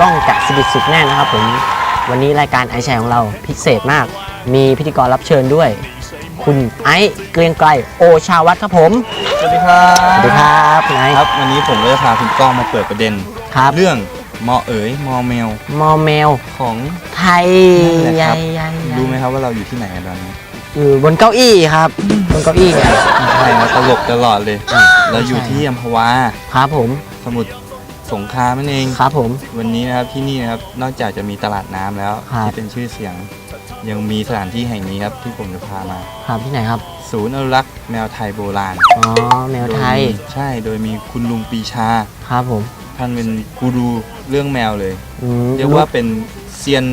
ก้องจากสิริสุขแน่นะครับผม วันนี้รายการไอแชร์ของเราพิเศษมาก มีพิธีกรรับเชิญด้วย คุณไอซ์เกรียงไกรโอชาวัตรครับผม สวัสดีครับสวัสดีครับคุณไอซ์ ครับ วันนี้ผมก็จะพาคุณก้องมาเปิดประเด็น ครับ เรื่องมอเอ๋ยมอแมวมอแมวของไทยนั่นแหใหละญ่ครับใหญ่รู้ไหมครับว่าเราอยู่ที่ไหนกันตอนนี้อยู่บนเก้าอี้ครับ บนเก้าอี้เนี่ย ใช่ครับตลกตลอดเลยอ่าเราอยู่ที่อัมพวาครับผม สมุทร สงครามนั่นเองครับผม วันนี้นะครับที่นี่นะครับนอกจากจะมีตลาดน้ำแล้วครับ ที่เป็นชื่อเสียง ยังมีสถานที่แห่งนี้ครับที่ผมจะพามา ครับที่ไหนครับ ศูนย์อนุรักษ์แมวไทยโบราณอ๋อแมวไทย โดมีใช่โดยมีคุณลุงปีชา ครับผมท่านเป็นกูรูเรื่องแมวเลย อืมเรียกว่าเป็นเซียน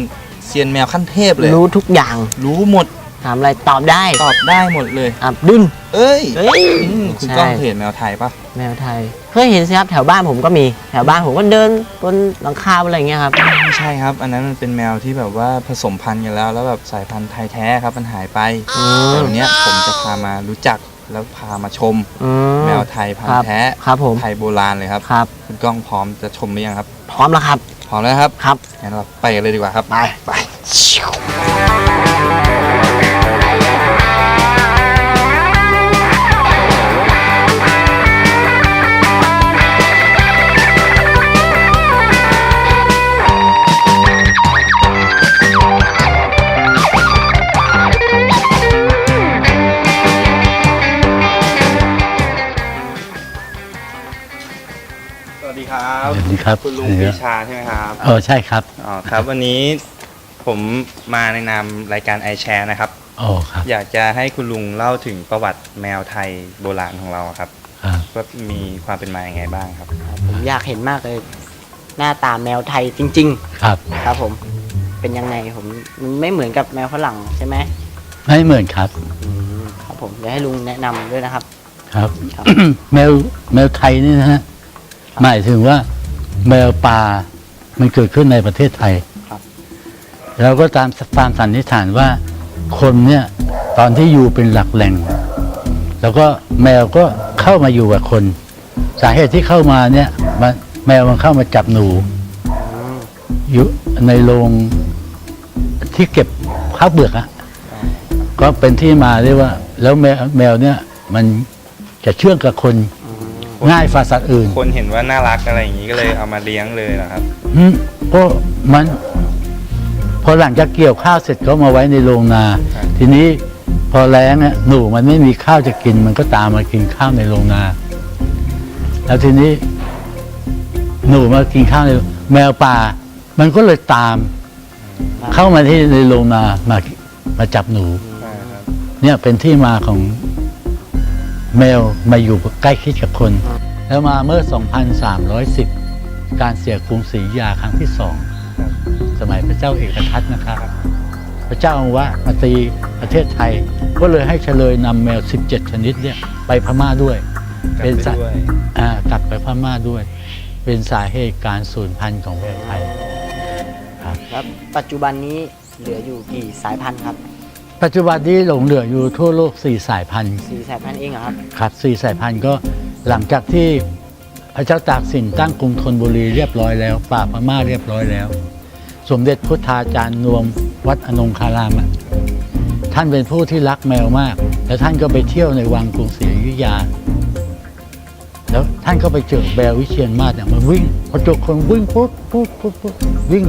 เซียนแมวขั้นเทพเลย รู้ทุกอย่าง รู้หมด ถามอะไรตอบได้ตอบได้หมดเลยอับดุล เอ้ยเอ้ย อืมคุณใช่ก้องเคยเห็นแมวไทยปะแมวไทย เคยเห็นสิครับแถวบ้านผมก็มีแถวบ้านผมก็เดินบนหลังคาอะไรอย่างเงี้ยครับ ไม่ใช่ครับ อันนั้นมันเป็นแมวที่แบบว่าผสมพันธุ์กันแล้ว แล้วแบบสายพันธุ์ไทยแท้ครับมันหายไปอืมแต่วันเนี้ยผมจะพามารู้จักแล้วพามาชม อืแมวไทยพันครัธุ์บแท้ครับผม ไทยโบราณเลยครับ ครับ คุณก้องพร้อมจะชมหรือยังครับ พร้อมแล้วครับ พร้อมแล้วครับครับงั้นเราไปกันเลยดีกว่าครับ ไปไป ครับคุณลุงปีชาใช่ไหมครับเออใช่ครับอ๋อครับ วันนี้ผมมาในนามรายการ i Share นะครับโอ้ครับ อยากจะให้คุณลุงเล่าถึงประวัติแมวไทยโบราณของเราครับครับว่ามีความเป็นมาอย่างไงบ้างครับ ผมอยากเห็นมากเลย หน้าตาแมวไทยจริงครับๆครับผมเป็นยังไงผมมันไม่เหมือนกับแมวฝรั่งใช่ไหมไม่เหมือนครับอืมครับผมเดี๋ยวให้ลุงแนะนำด้วยนะครับครับ ครับ แมวแมวไทยนี่นะฮะหมายถึงว่า แมวป่ามันเกิดขึ้นในประเทศไทยครับเราก็ตามตามสันนิษฐานว่าคนเนี่ยตอนที่อยู่เป็นหลักแหล่ง แล้วก็แมวก็เข้ามาอยู่กับคน สาเหตุที่เข้ามาเนี่ยมันแมวมันเข้ามาจับหนูอืมอยู่ในโรงที่เก็บข้าวเปลือกอะก็เป็นที่มาเรียกว่า แล้วแมวแมวเนี่ยมันจะเชื่องกับคน อืมง่ายฝ่าสัตว์อื่นคนเห็นว่าน่ารักอะไรอย่างนี้ก็เลยเอามาเลี้ยงเลยเหรอครับอืมก็มัน พอหลังจากเกี่ยวข้าวเสร็จก็มาไว้ในโรงนาครับทีนี้พอแล้งเนี่ยหนูมันไม่มีข้าวจะกิน มันก็ตามมากินข้าวในโรงนา แล้วทีนี้ หนูมากินข้าวในแมวป่า มันก็เลยตาม เข้ามาที่ในโรงนามามาจับหนู เนี่ยเป็นที่มาของ แมวมาอยู่ใกล้ชิดกับคน แล้วมาเมื่อ 2310 การเสียกรุงศรีอยุธยาครั้งที่สองครับสมัยพระเจ้าเอกทัตนะครับ พระเจ้าอาวะมาตีประเทศไทย ก็เลยให้เฉลยนำแมว 17 ชนิดเนี่ยไปพม่าด้วยกลับเป็นไปสาด้วยอ่ากลับไปพม่าด้วย เป็นสาเหตุการสูญพันธุ์ของแมวไทยแล้วปัจจุบันนี้เหลืออยู่กี่สายพันธุ์ครับ ปัจจุบันนี้หลงเหลืออยู่ทั่วโลก 4 สายพันธุ์สี่สายพันธุ์เองเหรอครับ ครับสี่สายพันธุ์ก็หลังจากที่พระเจ้าตากสินตั้งกรุงธนบุรีเรียบร้อยแล้วปราบพม่าเรียบร้อยแล้ว สมเด็จพุทธาจารย์นวมวัดอนงคารามอะท่านเป็นผู้ที่รักแมวมาก แล้วท่านก็ไปเที่ยวในวังกรุงศรีอยุธยา แล้วท่านก็ไปเจอแบลวิเชียนมาศเนี่ยมันวิ่งพอเจอคนวิ่งปุ๊บปุ๊บปุ๊บปุ๊บวิ่ง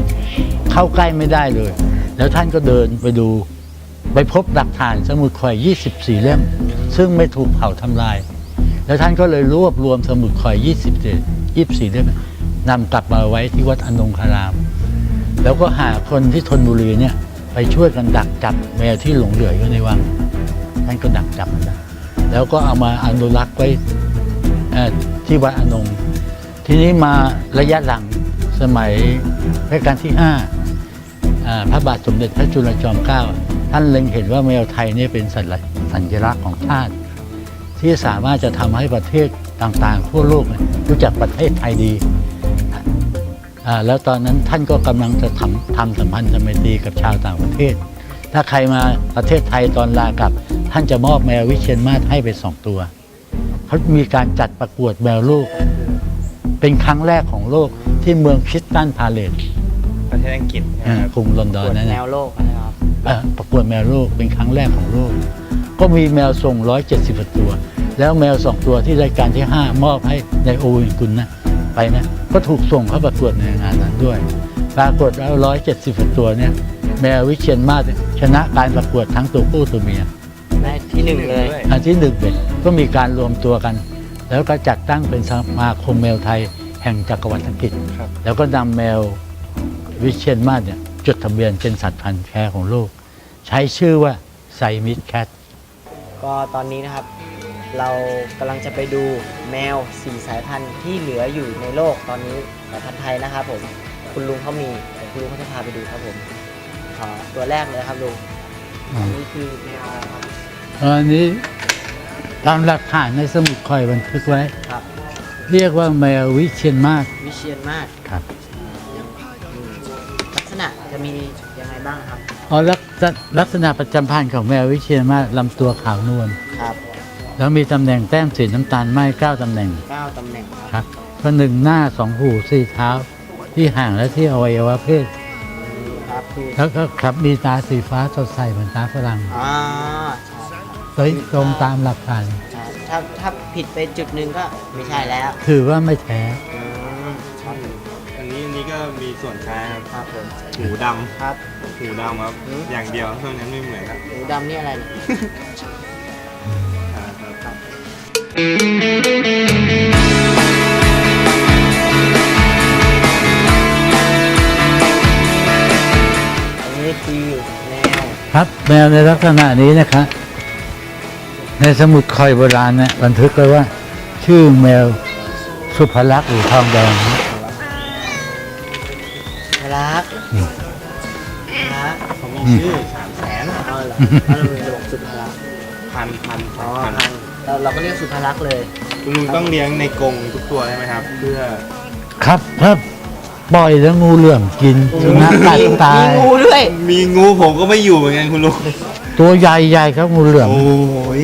เข้าใกล้ไม่ได้เลย แล้วท่านก็เดินไปดู ไปพบหลักฐานสมุดข่อย 24 เล่ม ซึ่งไม่ถูกเผาทำลาย แล้วท่านก็เลยรวบรวมสมุดข่อย 24 24 เล่มนำกลับมาไว้ที่วัดอนงคาราม แล้วก็หาคนที่ธนบุรีเนี่ยไปช่วยกันดักจับแมวที่หลงเหลืออยู่ในวัง ท่านก็ดักจับมันได้แล้วก็เอามาอนุรักษ์ไว้ที่วัดอนง ทีนี้มาระยะหลังสมัยรัชกาลที่ห้าพระบาทสมเด็จพระจุลจอมเกล้า ท่านเล็งเห็นว่าแมวไทยเนี่ยเป็นสัญลักษณ์สัญลักษณ์ของชาติ ที่สามารถจะทำให้ประเทศต่างๆ ทั่วโลกเนี่ยรู้จักประเทศไทยดีอ่าแล้วตอนนั้นท่านก็กำลังจะทำทำสัมพันธไมตรีกับชาวต่างประเทศ ถ้าใครมาประเทศไทยตอนลากลับ ท่านจะมอบแมววิเชียนมาศให้ไปสองตัวเขามีการจัดประกวดแมวลูก เป็นครั้งแรกของโลกที่เมืองคริสตันพาเลตประเทศอังกฤษอ่ากรุงลอนดอนกดนั่นแนนะวโลกนะครับเอ่อ ประกวดแมวโลกเป็นครั้งแรกของโลก ก็มีแมวส่ง 170ตัว แล้วแมวสองตัวที่รายการที่ 5 มอบให้ในโอวินกุลนะไปนะก็ถูกส่งเข้าประกวดในงานนั้นด้วย ปรากฏแล้ว 170ตัวเนี่ยแมววิเชียนมาศเนี่ยชนะการประกวดทั้งตัวผู้ตัวเมียได้ที่หนึ่งเลย อันที่หนึ่งเนี่ยก็มีการรวมตัวกัน แล้วก็จัดตั้งเป็นสมาคมแมวไทยแห่งจักรวรรดิอังกฤษครับแล้วก็นำแมววิเชียนมาศเนี่ยจ ดทะเบียนเป็นสัตว์พันธุ์แท้ของโลก ใช้ชื่อว่าไซมิดแคทก็ตอนนี้นะครับ เรากำลังจะไปดูแมว4สายพันธุ์ที่เหลืออยู่ในโลกตอนนี้สายพันธุ์ไทยนะครับผมคุณลุงเขามีเดี๋ยวคุณลุงเขาจะพาไปดูครับผมขอตัวแรกเลยครับลุงอันนี้คือแมวอะไรครับอันนี้ตามหลักฐานในสมุดคอยบันทึกไว้ ครับ เรียกว่าแมววิเชียนมาศวิเชียนมาก ครับลักษณะจะ มียังไงบ้างครับ อ๋อลักษณะลักษณะประจำพันธุ์ของแมววิเชียนมาศลำตัวขาวนวลครับแล้วมีตำแหน่งแต้มสีน้ำตาลไหม้เก้าตำแหน่ง9ตำแหน่งครับครับก็หนึ่งหน้าสองหูสี่เท้า ที่ห่างและที่อวัยวะเพศครับคือแล้วก็ครับมีตาสีฟ้าสดใสเหมือนตาฝรั่งอ่าใช่ครับโดยตรงตามหลักฐาน ใช่ถ้าถ้าผิดไปจุดหนึ่งก็ไม่ใช่แล้ว ถือว่าไม่แท้ อื ส่วนคล้ายครับครับผมหูดครับำหูดำครับ อืม อย่างเดียวเท่านั้นไม่เหมือนครับหมูดำนี่อะไรเนี่ยอ่าครับอันนี้คือแมวครับแมวในลักษณะนี้นะครับในสมุดคอยโบราณเนี่ยบันทึกไว้ว่า ชื่อแมวสุภลักษณ์หรือทองแดงนะ รักนี่รักเขามีชื่อสามแสนเอาเหรอเอาเราเป็นสุภลักษณ์พันพันอ๋อพันพันเราเราก็เรียกสุภลักษณ์เลยคุณลุงต้องเลี้ยงในกรงทุกตัวใช่ไหมครับ เพื่อครับถ้าปล่อยแล้วงูเหลื่อมกินสุนัขกัดตายมีงูด้วยมีงูผมก็ไม่อยู่เหมือนกันคุณลุงตัวใหญ่ๆครับงูเหลื่อมโอ้ย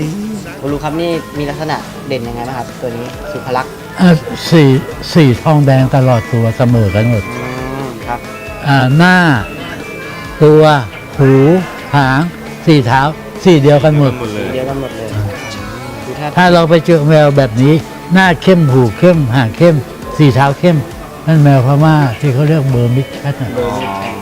คุณลุงครับนี่มีลักษณะเด่นยังไงบ้างครับ ตัวนี้สุภลักษณ์เอ่อสีสีทองแดงตลอดตัวเสมอกันหมด อืมครับอ่า หน้า ตัวหูหางสี่เท้าสี่เดียวกันหมดหมดเลยเดียวกันหมดเลยคือถ้าถ้าเราไปเจอแมวแบบนี้ หน้าเข้มหูเข้มหางเข้ม สี่เท้าเข้ม นั่นแมวพม่าที่เขาเรียกเบอร์มิดแคทน่ะครับ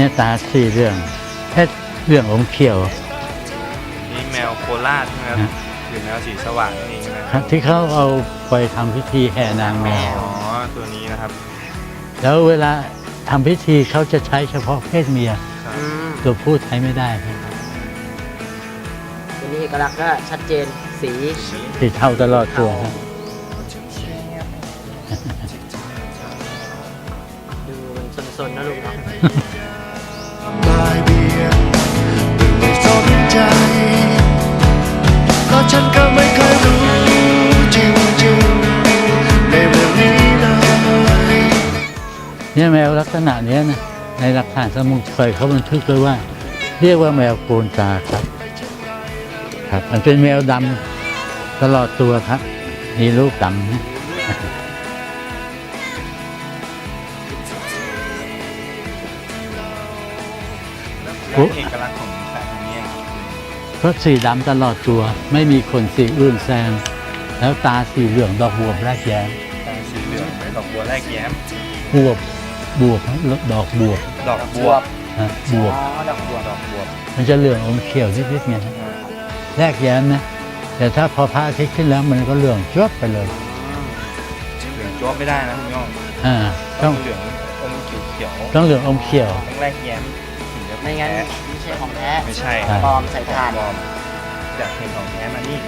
เนี่ยตาสี่เรื่องแค่เรื่ององค์เขียว นี่แมวโคราชใช่ไหมครับฮะ หรือแมวสีสว่างนี่ใช่ไหมครับที่เขาเอาไปทำพิธีแห่นางแมว อ๋อ ตัวนี้นะครับแล้วเวลาทำพิธีเขาจะใช้เฉพาะเพศเมียอืมตัวผู้ใช้ไม่ได้ครับตัวนี้เอกลักษณ์ก็ชัดเจนสีสีเทาตลอดตัวครับ เนี่ยแมวลักษณะเนี้ยนะในหลักฐานสมุดเคยเขาบันทึกไว้ว่า เรียกว่าแมวโกนตาครับ ครับมันเป็นแมวดำตลอดตัวครับ มีลูกดำนะโอ้เอกลักษณ์ของสายพันธุ์นี้ครับเพราะสีดำตลอดตัว ไม่มีขนสีอื่นแซงแล้วตาสีเหลืองดอกบวบแรกแย้มตาสีเหลืองดอกบัวแรกแย้มบวบ บวบนะดอกบวบดอกดอกบบววบบนะบวบอ๋อดอกบวบดอกบวบมันจะเหลืองอมเขียวนิดๆไงแรกแย้มนะแต่ถ้าพอพระอาทิตย์ขึ้นแล้วมันก็เหลืองจวบไปเลยเหลืองจ้วบไม่ได้นะคุณน้องอ่าต้ต้อองงเหลืองอมเขียวๆต้องเหลืองอมเขียว ต้องแรกแย้มถึงจะไม่งั้นแท้ไม่ใช่ของแท้ไม่ใช่ใช่ปลอมใส่ถ่าน ปลอมจากเห็นของแท้มานี่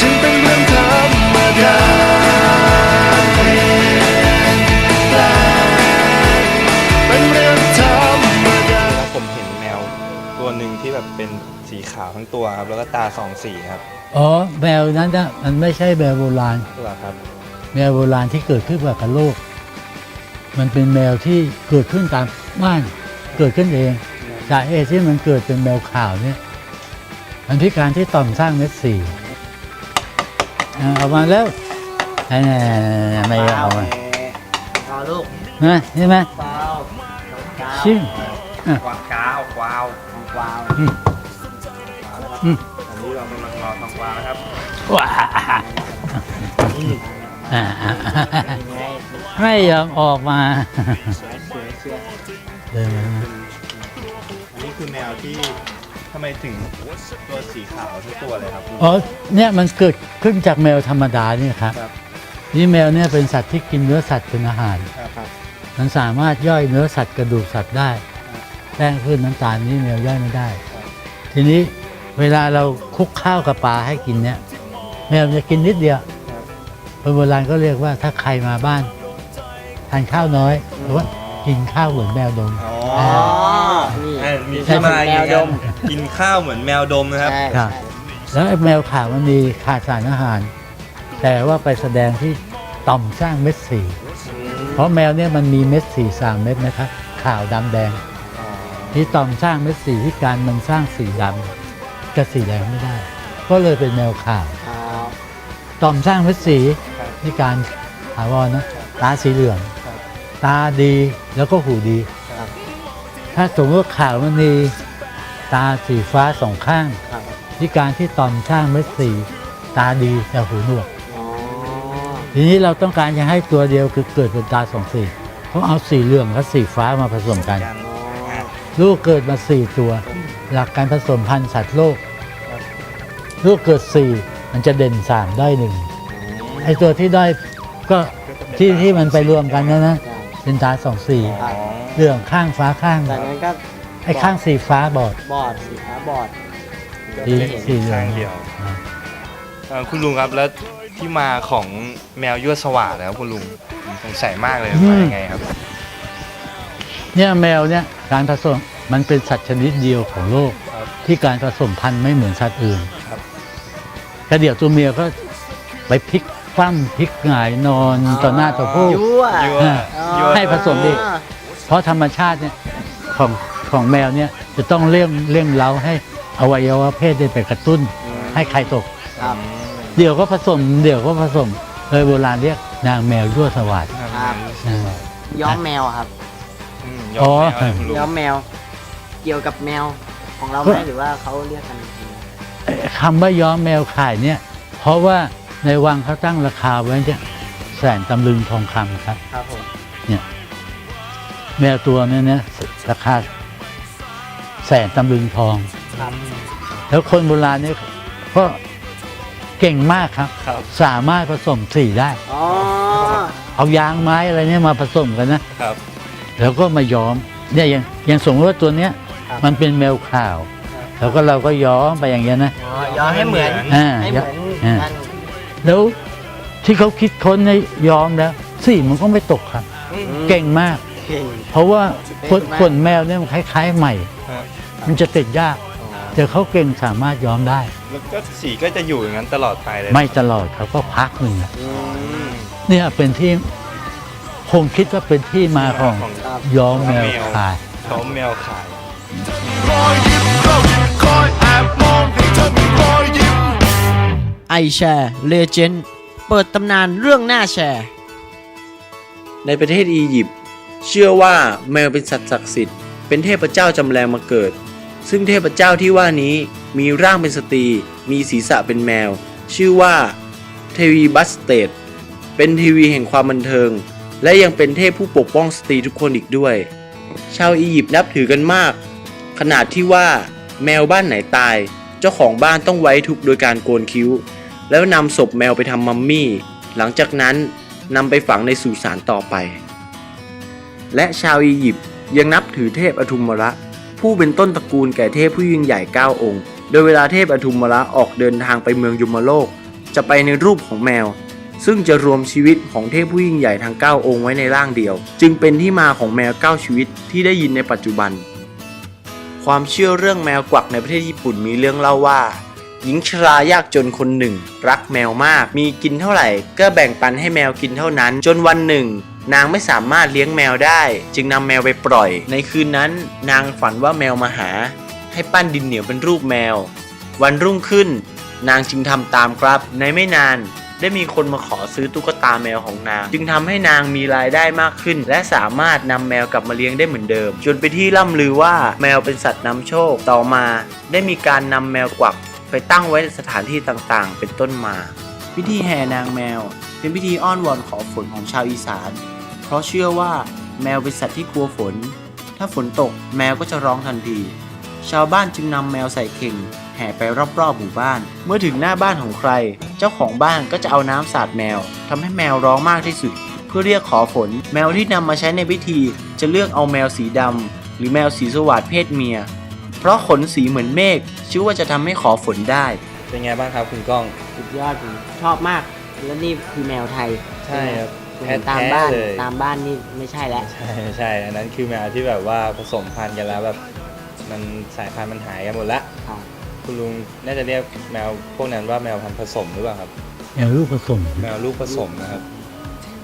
จึงเป็นเรื่องธรรมดา ผมเห็นแมวตัวหนึ่งที่แบบเป็นสีขาวทั้งตัวครับแล้วก็ตาสองสีครับอ๋อแมวนั้นนะมันไม่ใช่แมวโบราณ ตัวครับแมวโบราณที่เกิดขึ้นกับโลก มันเป็นแมวที่เกิดขึ้นตามบ้านเกิดขึ้นเองสาเหตุที่มันเกิดเป็นแมวขาวเนี่ยมันพิการที่ต่อมสร้างเม็ดสีอ่าเอามาแล้ว อ่าไม่เอามาเปล่าลูกนะใช่ไหมเปล่าดอกกาวชิมกวางก้าวกวาวของกวาวอืมอันนี้เรากำลังรอทองกวาวนะครับว้าอ่าไม่ยอมออกมาเอันนี้คือแมวที่ทำไมถึงตัวสีขาวทั้งตัวเลยครับอ๋อเนี่ยมันเกิดขึ้นจากแมวธรรมดาเนี่ยครับ นี่แมวเนี่ยเป็นสัตว์ที่กินเนื้อสัตว์เป็นอาหาร ครับมันสามารถย่อยเนื้อสัตว์กระดูกสัตว์ได้แป้งพืชน้ำตาลนี่แมวย่อยไม่ได้ ทีนี้เวลาเราคลุกข้าวกับปลาให้กินเนี่ย แมวจะกินนิดเดียวคนโบราณก็เรียกว่าถ้าใครมาบ้านทานข้าวน้อยหรือว่ากินข้าวเหมือนแมวดม อ๋ออ๋อนี่อ่ามีที่มาแมวดมกินข้าวเหมือนแมวดมนะครับ ใช่ครับใช่แล้วไอ้แมวขาวมันมีขาดสารอาหาร แต่ว่าไปแสดงที่ต่อมสร้างเม็ดสีเพราะแมวเนี่ยมันมีเม็ดสีสามเม็ดนะครับขาวดำแดง ที่ต่อมสร้างเม็ดสีที่การมันสร้างสีดำกับสีแดงไม่ได้ ก็เลยเป็นแมวขาวอ๋อต่อมสร้างเม็ดสีครับที่การถาวรนะตาสีเหลืองครับตาดีแล้วก็หูดีครับถ้าสมมติว่าขาวมันมีตาสีฟ้าสองข้างครับที่การที่ต่อมสร้างเม็ดสีตาดีแต่หูหนวกอ๋อ ทีนี้เราต้องการจะให้ตัวเดียวคือเกิดเป็นตาสองสีเขาเอาสีเหลืองและสีฟ้ามาผสมกันกันอ๋อลูกเกิดมาสี่ตัว หลักการผสมพันธุ์สัตว์โลก ลูกเกิดสี่มันจะเด่นสามได้หนึ่งไอตัวที่ได้ก็ที่ที่มันไปรวมกันนะนะใช่เป็นตาสองสีครับเหลืองข้างฟ้าข้างจากนั้นก็ไอข้างสีฟ้าบอดบอดสีฟ้าบอดสีไม่เห็นสีเหลืองข้างเดียวอ่าเอ่อคุณลุงครับแล้ว ที่มาของแมวยั่วสว่างนะครับคุณลุงผมสงสัยมากเลยมายังไงครับ เนี่ยแมวเนี่ยการผสมมันเป็นสัตว์ชนิดเดียวของโลกครับที่การผสมพันธุ์ไม่เหมือนสัตว์อื่นครับกระเดี่ยวตัวเมียก็ไปพลิกคว่ำพลิกหงายนอนต่อหน้าต่อผู้ยั่วยั่วอ่ายั่ว ให้ผสมดิเพราะธรรมชาติเนี่ยของของแมวเนี่ยจะต้องเร่งเร่งเล้าให้อวัยวะเพศได้ไปกระตุ้น ให้ไข่ตก ครับ เดี๋ยวก็ผสม เดี๋ยวก็ผสมเลยโบราณเรียกนางแมวยั่วสวัสดครับ อ่า ย้อมแมวครับอืมอ๋ยออมแมวเลยคุณลุงย้อมแมว เกี่ยวกับแมวของเราไหมหรือว่าเขาเรียกกันคำว่าย้อมแมวขายเนี่ย เพราะว่าในวังเขาตั้งราคาไว้เนี่ยแสนตำลึงทองคำครับ ครับผม แมวตัวเนี้เนี่ยราคาแสนตำลึงทอง ครับ แล้วคนโบราณเนี่ยก็ เก่งมากครับ ครับ สามารถผสมสีได้ อ๋อ เอายางไม้อะไรเนี่ยมาผสมกันนะ ครับ แล้วก็มาย้อมเนี่ยอย่างอย่างสมมติว่าตัวเนี้ยครับ มันเป็นแมวขาว แล้วก็เราก็ย้อมไปอย่างเงี้ยนะ อ๋อย้อมให้เหมือนอ่าให้เหมือนอ่า กันแล้วที่เขาคิดค้นในย้อมแล้วสีมันก็ไม่ตกครับเก่งมาก เก่ง เพราะว่าขนเก่งมากขนแมวเนี่ยมันคล้าย ๆ ใหม่ฮะมันจะติดยาก แต่เขาเก่งสามารถย้อมได้ แล้วก็สีก็จะอยู่อย่างนั้นตลอดไปเลยไม่ตลอดเขาก็พักหนึ่งอะอืม เนี่ยเป็นที่คงคิดว่าเป็นที่มาของครับย้อมแมวขาย เขาแมวขาย รอยยิ้มเราคอยแอบมองให้เธอมีรอยยิ้ม ไอแชร์เลเจนด์เปิดตำนานเรื่องหน้าแชร์ ในประเทศอียิปต์เชื่อว่าแมวเป็นสัตว์ศักดิ์สิทธิ์ เป็นเทพเจ้าจำแรงมาเกิด ซึ่งเทพเจ้าที่ว่านี้มีร่างเป็นสตรี มีศีรษะเป็นแมว ชื่อว่าเทวีบัสเตดเป็นทีวีแห่งความบันเทิง และยังเป็นเทพผู้ปกป้องสตรีทุกคนอีกด้วย ชาวอียิปต์นับถือกันมาก ขนาดที่ว่าแมวบ้านไหนตาย เจ้าของบ้านต้องไว้ทุกโดยการโกนคิ้ว แล้วนำศพแมวไปทำมัมมี่ หลังจากนั้นนำไปฝังในสุสานต่อไป และชาวอียิปต์ยังนับถือเทพอทุมมระ ผู้เป็นต้นตระกูลแก่เทพผู้ยิ่งใหญ่ 9 องค์ โดยเวลาเทพอทุมมระออกเดินทางไปเมืองยมโลก จะไปในรูปของแมว ซึ่งจะรวมชีวิตของเทพผู้ยิ่งใหญ่ทั้ง 9 องค์ไว้ในร่างเดียว จึงเป็นที่มาของแมว 9 ชีวิตที่ได้ยินในปัจจุบัน ความเชื่อเรื่องแมวกวักในประเทศญี่ปุ่นมีเรื่องเล่าว่า หญิงชรายากจนคนหนึ่ง รักแมวมาก มีกินเท่าไหร่ ก็แบ่งปันให้แมวกินเท่านั้น จนวันหนึ่ง นางไม่สามารถเลี้ยงแมวได้ จึงนำแมวไปปล่อย ในคืนนั้น นางฝันว่าแมวมาหา ให้ปั้นดินเหนียวเป็นรูปแมว วันรุ่งขึ้น นางจึงทำตามครับ ในไม่นานได้มีคนมาขอซื้อตุ๊กตาแมวของนาง จึงทำให้นางมีรายได้มากขึ้น และสามารถนำแมวกลับมาเลี้ยงได้เหมือนเดิม จนไปที่ล่ำลือว่าแมวเป็นสัตว์นำโชคต่อมา ได้มีการนำแมวกวักไปตั้งไว้สถานที่ต่างๆ เป็นต้นมา พิธีแห่นางแมว เป็นพิธีอ้อนวอนขอฝนของชาวอีสาน เพราะเชื่อว่าแมวเป็นสัตว์ที่กลัวฝน ถ้าฝนตกแมวก็จะร้องทันที ชาวบ้านจึงนำแมวใส่เข่ง แห่ไปรอบๆหมู่บ้าน เมื่อถึงหน้าบ้านของใคร เจ้าของบ้านก็จะเอาน้ำสาดแมวทำให้แมวร้องมากที่สุด เพื่อเรียกขอฝน แมวที่นำมาใช้ในพิธี จะเลือกเอาแมวสีดำหรือแมวสีสวัสดเพศเมีย เพราะขนสีเหมือนเมฆชื่อว่าจะทำให้ขอฝนได้ เป็นไงบ้างครับคุณก้อง สุดยอดผมชอบมาก แล้วนี่คือแมวไทย ใช่ครับ เห็นตามบ้านแท้ๆเลยตามบ้านนี่ไม่ใช่แล้ว ใช่ใช่ อันนั้นคือแมวที่แบบว่าผสมพันธุ์กันแล้วแบบมันสายพันธุ์มันหายกันหมดละครับคุณลุงน่าจะเรียกแมวพวกนั้นว่าแมวพันธุ์ผสมหรือเปล่าครับแมวลูกผสมแมวลูกผสมนะครับ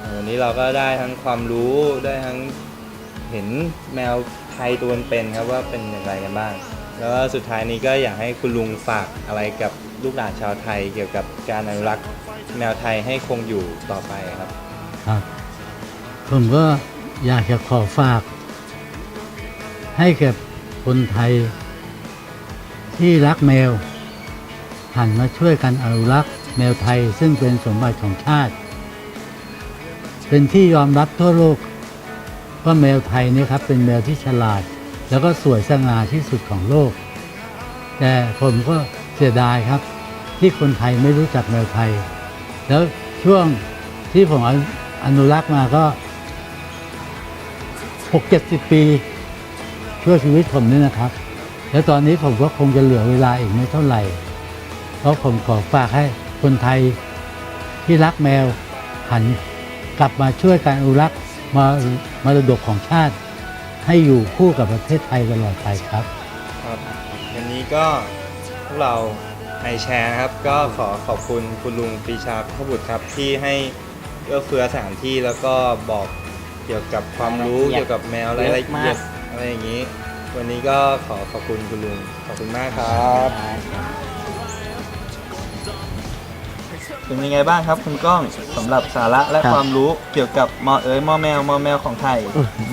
อ่าวันนี้เราก็ได้ทั้งความรู้ได้ทั้งเห็นแมวไทยตัวเป็นๆครับว่าเป็นอย่างไรกันบ้าง แล้วก็สุดท้ายนี้ก็อยากให้คุณลุงฝากอะไรกับลูกหลานชาวไทย เกี่ยวกับการอนุรักษ์แมวไทยให้คงอยู่ต่อไปครับ ครับ ผมก็อยากจะขอฝาก ให้แก่คนไทย ที่รักแมว หันมาช่วยกันอนุรักษ์แมวไทยซึ่งเป็นสมบัติของชาติ เป็นที่ยอมรับทั่วโลกว่าแมวไทยนี่ครับเป็นแมวที่ฉลาด แล้วก็สวยสง่าที่สุดของโลก แต่ผมก็เสียดายครับ ที่คนไทยไม่รู้จักแมวไทย แล้วช่วงที่ผม อนุรักษ์มาก็หกเจ็ดสิบปีช่วยชีวิตผมนี่นะครับ แล้วตอนนี้ผมก็คงจะเหลือเวลาอีกไม่เท่าไหร่ เพราะผมขอฝากให้คนไทยที่รักแมวหันกลับมาช่วยการอนุรักษ์มามรดกของชาติ ให้อยู่คู่กับประเทศไทยตลอดไปครับครับวันนี้ก็พวกเราไอแชร์นะครับ ก็ขอขอบคุณคุณลุงปรีชาพบุตรครับที่ให้ เอื้อเฟื้อสถานที่แล้วก็บอกเกี่ยวกับความรู้รายละเอียดเกี่ยวกับแมวรายละเยอะมาเอียกดอะไรอย่างนี้ วันนี้ก็ขอขอบคุณคุณลุงขอบคุณมากครับเป็นยังไงบ้างครับคุณก้องสำหรับสาระและครับ ความรู้เกี่ยวกับมอเอ๋ยมอแมวมอแมวของไทย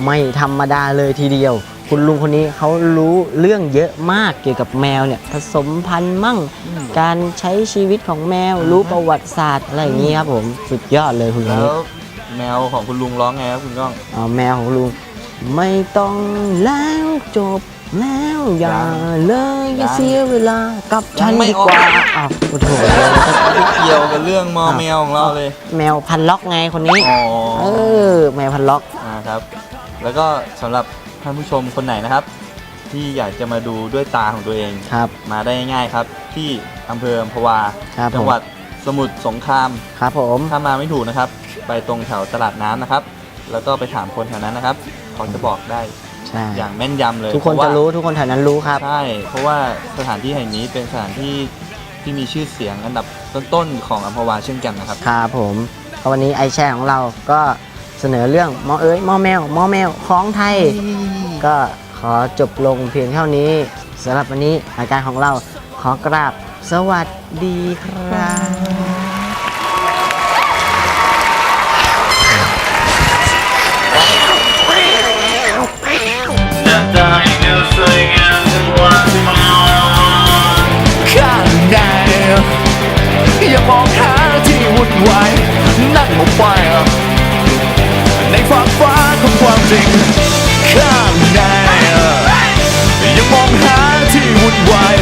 ไม่ธรรมดาเลยทีเดียว คุณลุงคนนี้เขารู้เรื่องเยอะมากเกี่ยวกับแมวเนี่ยผสมพันธุ์มั่ง การใช้ชีวิตของแมวรู้ประวัติศาสตร์อะไรอย่างนี้ครับผมสุดยอดเลยคุณลุงแล้นี้วแมวของคุณลุงร้องไงครับคุณก้องอ๋อแมวของลุงไม่ต้องแล้วจบแล้วอย่าเลยอย่าเสียเวลากับฉันยังไม่ดีกว่าออกอ้าวโอ้โหไม่เกี่ยวกับเรื่องมอแมวของเราเลย แมวพันล็อกไงคนนี้อ๋อเออแมวพันล็อกอ่าครับ แล้วก็สำหรับ ท่านผู้ชมคนไหนนะครับ ที่อยากจะมาดูด้วยตาของตัวเองครับ มาได้ง่ายๆครับ ที่อำเภออัมพวาครับผม จังหวัดสมุทรสงคราม ครับผม ถ้ามาไม่ถูกนะครับ ไปตรงแถวตลาดน้ำนะครับ แล้วก็ไปถามคนแถวนั้นนะครับเขาจะบอกได้ใช่ อย่างแม่นยำเลยทุกคนเพาจะว่ารู้ทุกคนแถวนั้นรู้ครับ ใช่ เพราะว่าสถานที่แห่งนี้เป็นสถานที่ที่มีชื่อเสียงอันดับต้นๆของอัมพวาเช่นกันนะครับ ครับผมก็วันนี้ไอแชร์ของเราก็ เสนอเรื่องหมอเอ้ยหมอแมวหมอแมวของไทย ก็ขอจบลงเพียงเท่านี้สำหรับวันนี้รายการของเราขอกราบสวัสดีครับข้าง ในความฝันของความจริงข้างในยังมองหาที่วุ่นวาย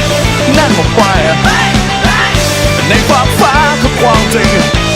นั่นออกไปในความฝันของความจริง